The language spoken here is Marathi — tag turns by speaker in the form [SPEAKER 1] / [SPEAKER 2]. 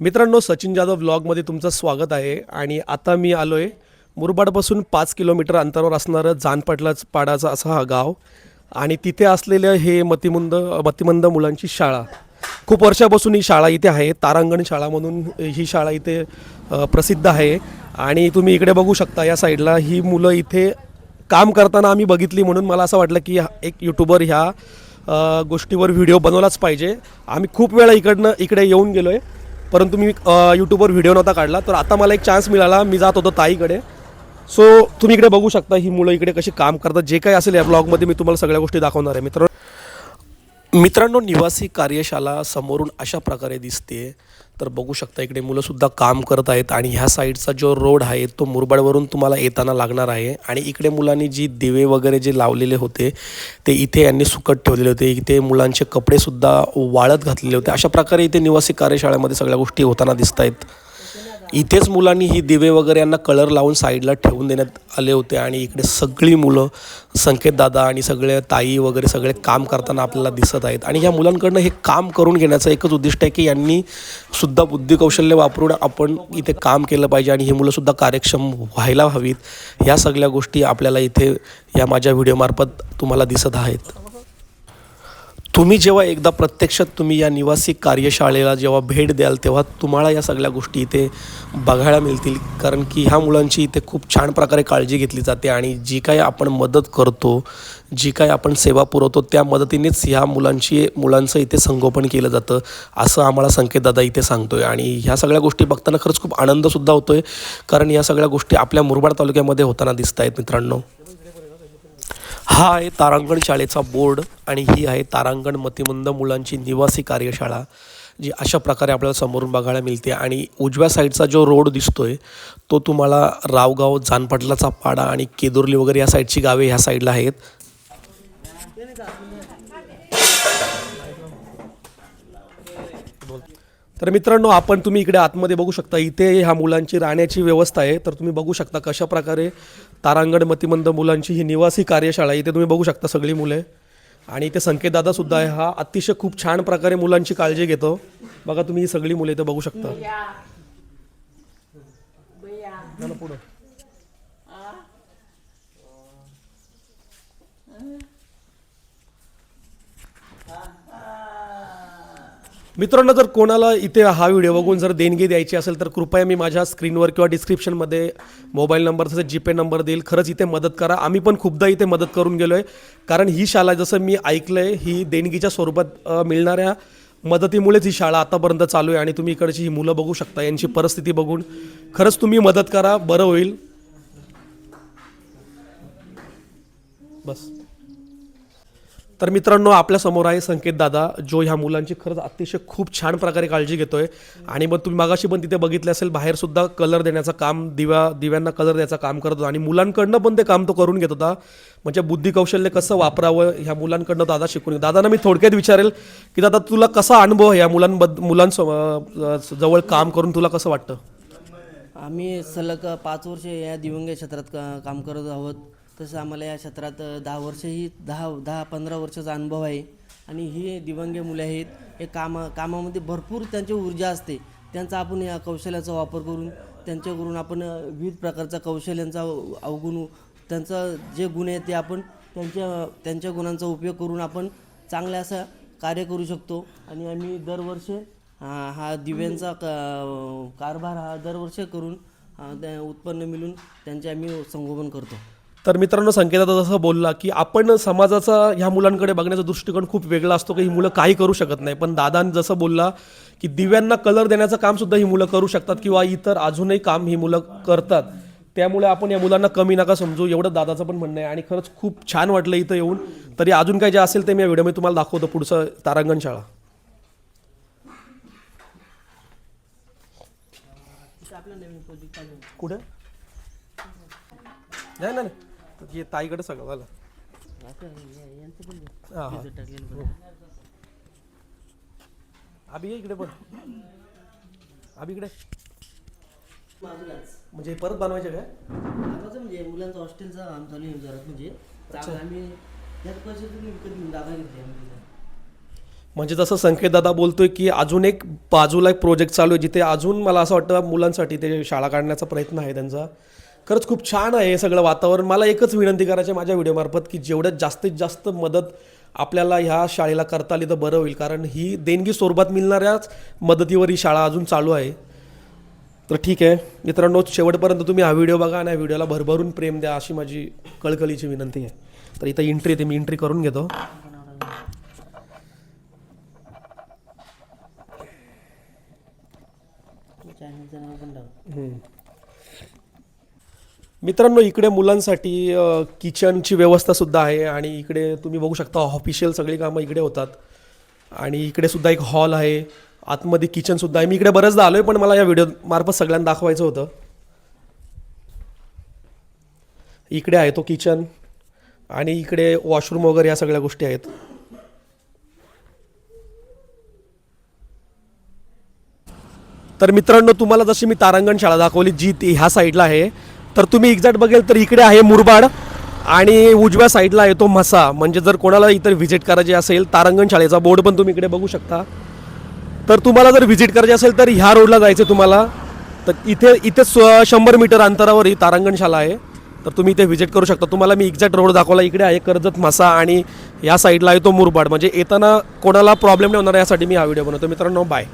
[SPEAKER 1] मित्रांनो सचिन जाधव व्लॉगमध्ये तुमचं स्वागत आहे. आणि आता मी आलो आहे मुरबाडपासून पाच किलोमीटर अंतरावर असणारं जानपटला पाडाचा असा हा गाव. आणि तिथे असलेलं हे मतिमंद मतिमंद मुलांची शाळा. खूप वर्षापासून ही शाळा इथे आहे. तारांगण शाळा म्हणून ही शाळा इथे प्रसिद्ध आहे. आणि तुम्ही इकडे बघू शकता या साईडला ही मुलं इथे काम करताना आम्ही बघितली म्हणून मला असं वाटलं की हा- एक यूट्यूबर ह्या गोष्टीवर व्हिडिओ बनवलाच पाहिजे. आम्ही खूप वेळा इकडनं इकडे येऊन गेलो आहे परंतु मी यूट्यूबवर व्हिडिओ नव्हता काढला. तर आता मला एक चान्स मिळाला. मी जात होतो ताईकडे. सो तुम्ही इकडे बघू शकता ही मुलं इकडे कशी काम करतात. जे काही असेल या ब्लॉगमध्ये मी तुम्हाला सगळ्या गोष्टी दाखवणार आहे. मित्रांनो मित्रांनो निवासी कार्यशाला समोरून अशा प्रकारे दिसते तर बघू शकता इकडे मुलंसुद्धा काम करत आहेत आणि ह्या साईडचा जो रोड आहे तो मुरबाडवरून तुम्हाला येताना लागणार आहे. आणि इकडे मुलांनी जी दिवे वगैरे जे लावलेले होते ते इथे यांनी सुकट ठेवलेले होते. इथे मुलांचे कपडेसुद्धा वाळत घातलेले होते. अशा प्रकारे इथे निवासी कार्यशाळेमध्ये सगळ्या गोष्टी होताना दिसत आहेत इथेच मुलांनी ही दिवे वगैरे यांना कलर लावून साईडला ठेवून देण्यात आले होते आणि इकडे सगळी मुलं संकेत दादा आणि सगळे ताई वगैरे सगळे काम करताना आपल्याला दिसत आहेत. आणि ह्या मुलांकडनं हे काम करून घेण्याचं एकच उद्दिष्ट आहे की यांनी सुद्धा बुद्धिकौशल्य वापरून आपण इथे काम केलं पाहिजे आणि ही मुलंसुद्धा कार्यक्षम व्हायला हवीत. ह्या सगळ्या गोष्टी आपल्याला इथे या माझ्या व्हिडिओमार्फत तुम्हाला दिसत आहेत. तुम्ही जेव्हा एकदा प्रत्यक्षात तुम्ही या निवासी कार्यशाळेला जेव्हा भेट द्याल तेव्हा तुम्हाला या सगळ्या गोष्टी इथे बघायला मिळतील. कारण की ह्या मुलांची इथे खूप छान प्रकारे काळजी घेतली जाते आणि जी काही आपण मदत करतो जी काही आपण सेवा पुरवतो त्या मदतीनेच ह्या मुलांची मुलांचं इथे संगोपन केलं जातं असं आम्हाला संकेतदादा इथे सांगतो आहे आणि ह्या सगळ्या गोष्टी बघताना खरंच खूप आनंदसुद्धा होतो आहे कारण या सगळ्या गोष्टी आपल्या मुरबाड तालुक्यामध्ये होताना दिसत आहेत मित्रांनो. हा आहे तारांगण शाळेचा बोर्ड आणि ही आहे तारांगण मतिमंद मुलांची निवासी कार्यशाळा जी अशा प्रकारे आपल्याला समोरून बघायला मिळते. आणि उजव्या साईडचा जो रोड दिसतो आहे तो तुम्हाला रावगाव जानपाटलाचा पाडा आणि केदुर्ली वगैरे या साईडची गावे ह्या साईडला आहेत. तर मित्रांनो आपण तुम्ही इकडे आतमध्ये बघू शकता इथे ह्या मुलांची राहण्याची व्यवस्था आहे. तर तुम्ही बघू शकता कशा प्रकारे तारांगण मतिमंद मुलांची ही निवासी कार्यशाळा आहे. इथे तुम्ही बघू शकता सगळी मुले. आणि इथे संकेतदादा सुद्धा आहे. हा अतिशय खूप छान प्रकारे मुलांची काळजी घेतो. बघा तुम्ही ही सगळी मुले इथे बघू शकता. पुढं. मित्रांनो जर कोणाला इथे हा व्हिडिओ बघून जर देणगी द्यायची असेल तर कृपया मी माझ्या स्क्रीनवर किंवा डिस्क्रिप्शनमध्ये मोबाईल नंबर तसंच जीपे नंबर देईल. खरंच इथे मदत करा. आम्ही पण खूपदा इथे मदत करून गेलो आहे कारण ही शाळा जसं मी ऐकलं आहे ही देणगीच्या स्वरूपात मिळणाऱ्या मदतीमुळेच ही शाळा आतापर्यंत चालू आहे आणि तुम्ही इकडची ही मुलं बघू शकता यांची परिस्थिती बघून. खरंच तुम्ही मदत करा. बरं होईल. बस. तर मित्रांनो आपल्यासमोर आहे संकेत दादा जो ह्या मुलांची खरंच अतिशय खूप छान प्रकारे काळजी घेतोय. आणि मग तुम्ही मागाशी पण तिथे बघितले असेल बाहेर सुद्धा कलर देण्याचं काम दिव्या दिव्यांना कलर द्यायचं काम करत होता. आणि मुलांकडनं पण ते काम तो करून घेत होता. म्हणजे बुद्धी कौशल्य कसं वापरावं ह्या मुलांकडनं दादा शिकून घेतो. दादांना मी थोडक्यात विचारेल की दादा तुला कसा अनुभव आहे या मुलांबद्द मुलांसो जवळ काम करून तुला कसं वाटतं?
[SPEAKER 2] आम्ही सलग पाच वर्ष या दिवंग क्षेत्रात का काम करत आहोत. तसं आम्हाला या क्षेत्रात दहा वर्षही दहा दहा पंधरा वर्षाचा अनुभव आहे. आणि ही दिवंगे मुले आहेत हे कामा कामामध्ये भरपूर त्यांची ऊर्जा असते. त्यांचा आपण या कौशल्याचा वापर करून त्यांच्याकडून आपण विविध प्रकारचा कौशल्यांचा अवगुण त्यांचं जे गुण आहेत ते आपण त्यांच्या त्यांच्या गुणांचा उपयोग करून आपण चांगल्या असं कार्य करू शकतो. आणि आम्ही दरवर्षी हा दिव्यांचा कारभार हा दरवर्षी करून त्या उत्पन्न मिळून त्यांचे आम्ही संगोपन करतो.
[SPEAKER 1] तर मित्रांनो संकेताचा जसं बोलला की आपण समाजाचा ह्या मुलांकडे बघण्याचा दृष्टिकोन खूप वेगळा असतो की ही मुलं काही करू शकत नाही. पण दादाने जसं बोलला की दिव्यांना कलर देण्याचं कामसुद्धा ही मुलं करू शकतात किंवा इतर अजूनही काम ही मुलं करतात. त्यामुळे आपण या मुलांना कमी नका समजू एवढं दादाचं पण म्हणणं आहे. आणि खरंच खूप छान वाटलं इथं येऊन. तरी अजून काय जे असेल ते मी या व्हिडिओमध्ये तुम्हाला दाखवतो पुढचं तारांगण शाळा. कुठे? नाही नाही. नाही. ताईकडे सगळं झालं. हां हां. अभि ये इकडे पण अभि इकडे. म्हणजे परत बनवायचे काय?
[SPEAKER 2] म्हणजे मुलांचं हॉस्टेलचं काम चालू आहे जरा म्हणजे. चांगलं आम्ही त्यात पैसे तुम्ही विकत घेऊन जागा घेतली आम्ही तिथं.
[SPEAKER 1] म्हणजे जसं संकेत दादा बोलतोय की अजून एक बाजूला एक प्रोजेक्ट चालू आहे जिथे अजून मला असं वाटतं मुलांसाठी ते शाळा काढण्याचा प्रयत्न आहे त्यांचा. खरंच खूप छान आहे हे सगळं वातावरण. मला एकच विनंती करायची माझ्या व्हिडिओमार्फत की जेवढ्यात जास्तीत जास्त मदत आपल्याला ह्या शाळेला करता आली तर बरं होईल. कारण ही देणगी स्वरूपात मिळणाऱ्याच मदतीवर ही शाळा अजून चालू आहे. तर ठीक आहे. मित्रांनो शेवटपर्यंत तुम्ही हा व्हिडिओ बघा आणि या व्हिडिओला भरभरून प्रेम द्या अशी माझी कळकळीची विनंती आहे. तर इथं एंट्री येते. मी एंट्री करून घेतो. मित्रांनो इकडे मुलांसाठी किचनची व्यवस्था सुद्धा आहे आणि इकडे तुम्ही बघू शकता ऑफिशियल सगळी कामं इकडे होतात. आणि इकडे सुद्धा एक हॉल आहे आतमध्ये किचन सुद्धा आहे. मी इकडे बरेचदा आलो आहे पण मला या व्हिडिओमार्फत सगळ्यांना दाखवायचं होतं. इकडे आहे तो किचन आणि इकडे वॉशरूम वगैरे या सगळ्या गोष्टी आहेत. तर मित्रांनो तुम्हाला जशी मी तारांगण शाळा दाखवली जी ती ह्या साईडला आहे तर तुम्ही एक्झॅक्ट बघेल तर इकडे आहे मुरबाड आणि उजव्या साईडला आहे तो म्हसा. म्हणजे जर कोणाला इतर व्हिजिट करायची असेल तारांगण शाळेचा बोर्ड पण तुम्ही इकडे बघू शकता. तर तुम्हाला जर व्हिजिट करायची असेल तर ह्या रोडला जायचं तुम्हाला. तर इथे इथे स शंभर मीटर अंतरावर ही तारांगण शाळा आहे. तर तुम्ही इथे व्हिजिट करू शकता. तुम्हाला मी एक्झॅक्ट रोड दाखवला. इकडे आहे कर्जत म्हसा आणि या साईडला आहे तो मुरबाड. म्हणजे येताना कोणाला प्रॉब्लेम नाही होणार यासाठी मी हा व्हिडिओ बनवतो. मित्रांनो बाय.